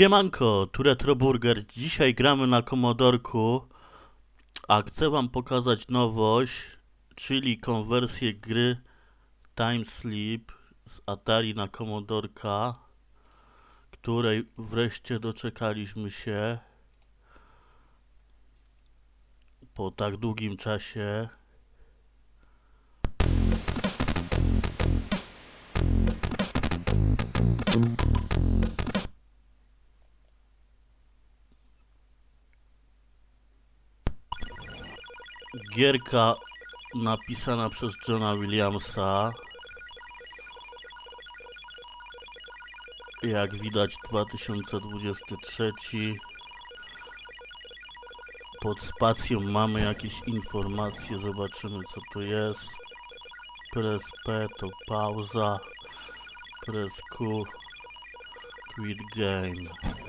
Siemanko, tu Retroburger. Dzisiaj gramy na Komodorku, a chcę wam pokazać nowość, czyli konwersję gry Time Sleep z Atari na Komodorka, której wreszcie doczekaliśmy się po tak długim czasie. Gierka napisana przez Johna Williamsa. Jak widać 2023. Pod spacją mamy jakieś informacje, zobaczymy co to jest. Press P to pauza. Press Q quit game.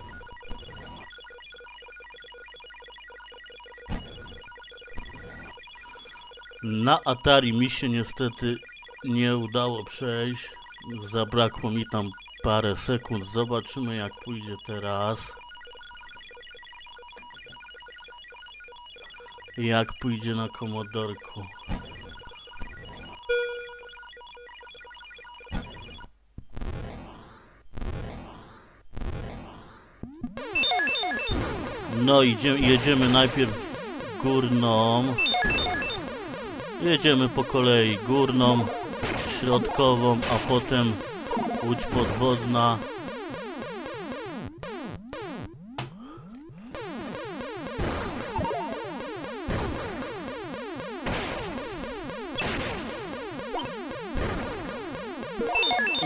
Na Atari mi się niestety nie udało przejść. Zabrakło mi tam parę sekund. Zobaczymy jak pójdzie teraz. Jak pójdzie na komodorku. No idzie, jedziemy najpierw górną. Jedziemy po kolei górną, środkową, a potem łódź podwodna.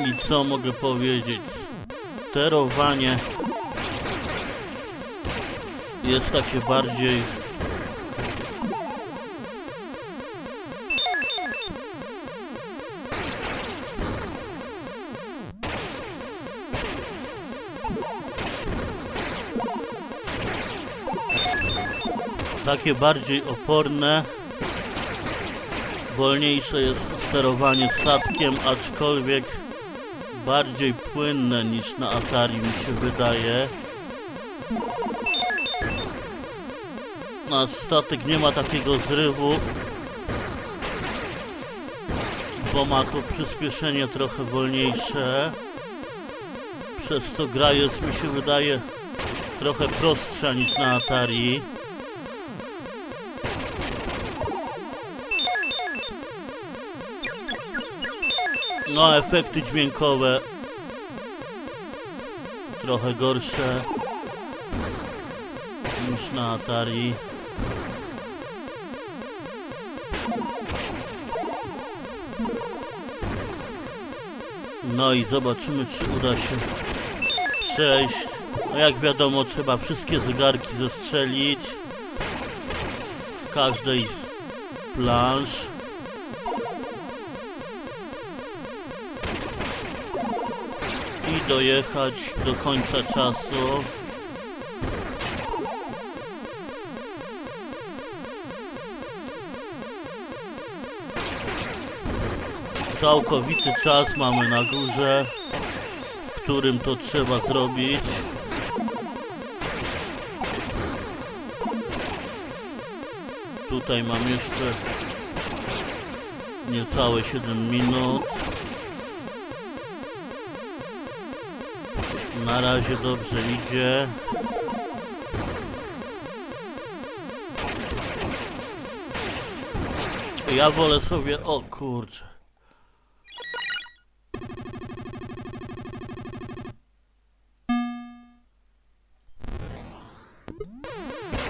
I co mogę powiedzieć? Sterowanie jest takie bardziej takie bardziej oporne. Wolniejsze jest sterowanie statkiem, aczkolwiek bardziej płynne niż na Atari mi się wydaje. Nasz statek nie ma takiego zrywu, bo ma to przyspieszenie trochę wolniejsze, przez co gra jest mi się wydaje trochę prostsza niż na Atari. No, efekty dźwiękowe trochę gorsze niż na Atari. No i zobaczymy, czy uda się przejść. No jak wiadomo, trzeba wszystkie zegarki zestrzelić w każdej z planż. I dojechać do końca czasu. Całkowity czas mamy na górze, w którym to trzeba zrobić. Tutaj mam jeszcze niecałe 7 minut. Na razie dobrze idzie. Ja wolę sobie... O kurczę.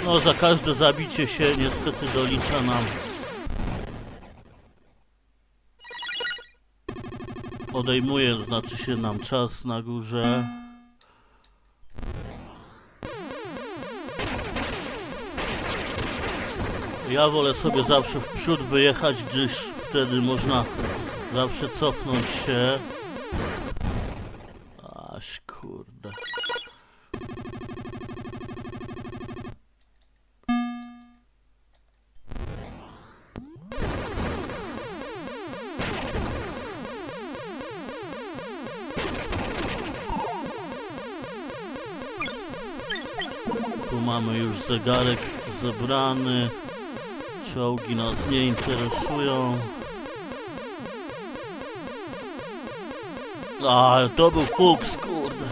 No za każde zabicie się niestety dolicza nam odejmuje, znaczy się nam czas na górze. Ja wolę sobie zawsze w przód wyjechać, gdyż wtedy można zawsze cofnąć się. Aż kurde. Tu mamy już zegarek zebrany. Czołgi nas nie interesują. A, to był fuks, kurde.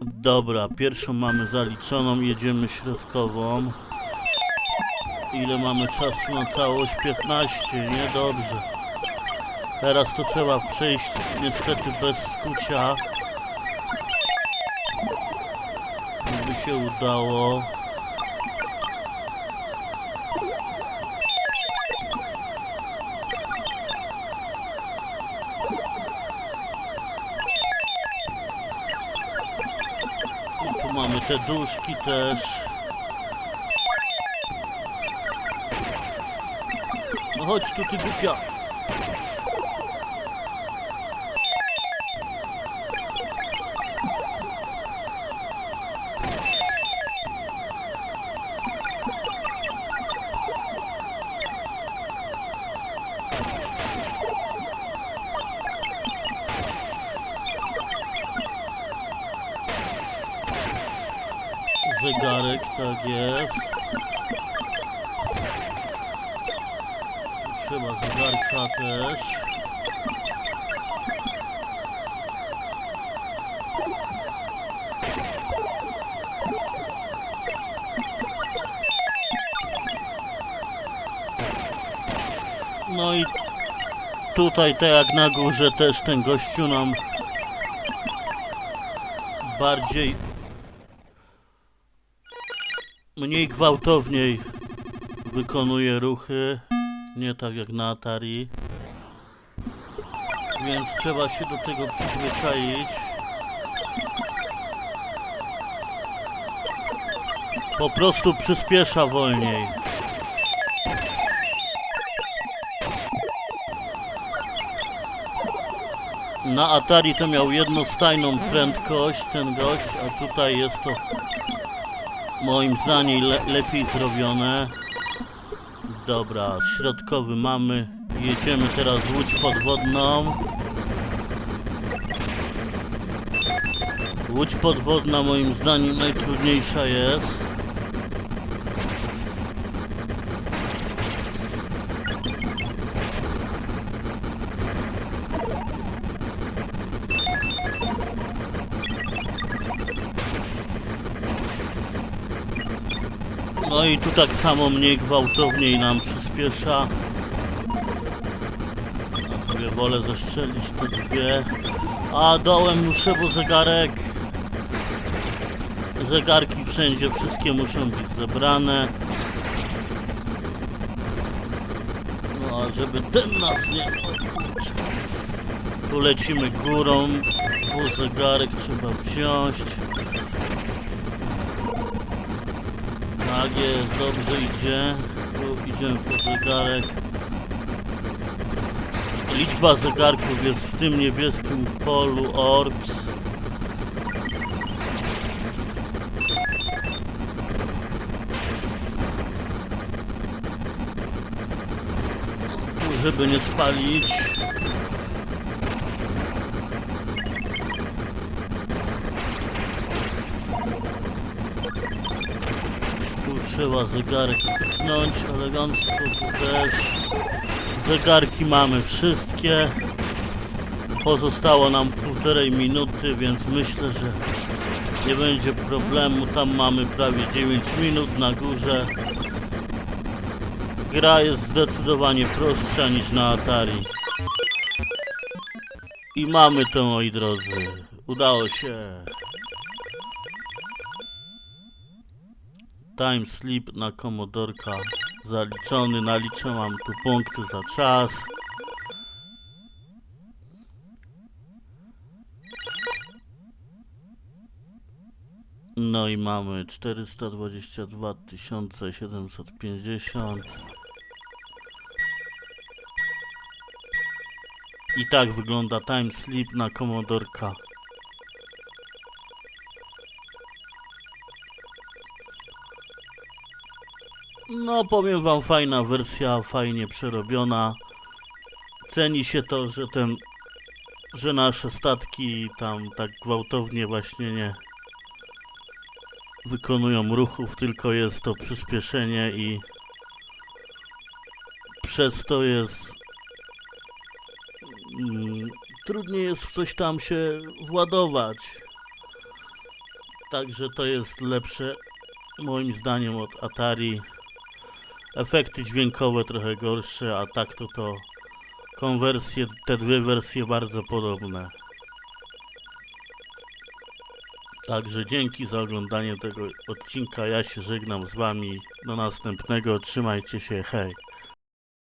Dobra, pierwszą mamy zaliczoną, jedziemy środkową. Ile mamy czasu na całość? 15, niedobrze. Teraz to trzeba przejść niestety bez skucia. Gdyby się udało. I tu mamy te duszki też. No chodź tu ty głupia. Zegarek, tak jest. Trzeba zegarka też. No i tutaj, tak jak na górze, też ten gościu nam bardziej mniej gwałtowniej wykonuje ruchy, nie tak jak na Atari. Więc trzeba się do tego przyzwyczaić. Po prostu przyspiesza wolniej. Na Atari to miał jednostajną prędkość ten gość, a tutaj jest to moim zdaniem le lepiej zrobione. Dobra, środkowy mamy. Jedziemy teraz łódź podwodną. Łódź podwodna moim zdaniem najtrudniejsza jest. No i tu tak samo mniej gwałtowniej nam przyspiesza. Ja sobie wolę zestrzelić te dwie. A dołem muszę, bo zegarek... Zegarki wszędzie, wszystkie muszą być zebrane. No a żeby ten nas nie... Tu lecimy górą, bo zegarek trzeba wziąć. Tak jest, dobrze idzie. Tu idziemy po zegarek. Liczba zegarków jest w tym niebieskim polu Orbs. Żeby nie spalić. Tu trzeba zegarek pchnąć elegancko, tu też. Zegarki mamy wszystkie. Pozostało nam półtorej minuty, więc myślę, że nie będzie problemu. Tam mamy prawie 9 minut na górze. Gra jest zdecydowanie prostsza niż na Atari. I mamy to moi drodzy. Udało się. Time sleep na komodorka zaliczony, naliczę mam tu punkty za czas. No i mamy 422 750. I tak wygląda time sleep na komodorka. No, powiem wam, fajna wersja, fajnie przerobiona. Ceni się to, że ten, że nasze statki tam tak gwałtownie właśnie nie wykonują ruchów, tylko jest to przyspieszenie i przez to jest mm, trudniej jest w coś tam się władować. Także to jest lepsze moim zdaniem od Atari. Efekty dźwiękowe trochę gorsze, a tak to to konwersje, te dwie wersje bardzo podobne. Także dzięki za oglądanie tego odcinka. Ja się żegnam z wami. Do następnego. Trzymajcie się. Hej.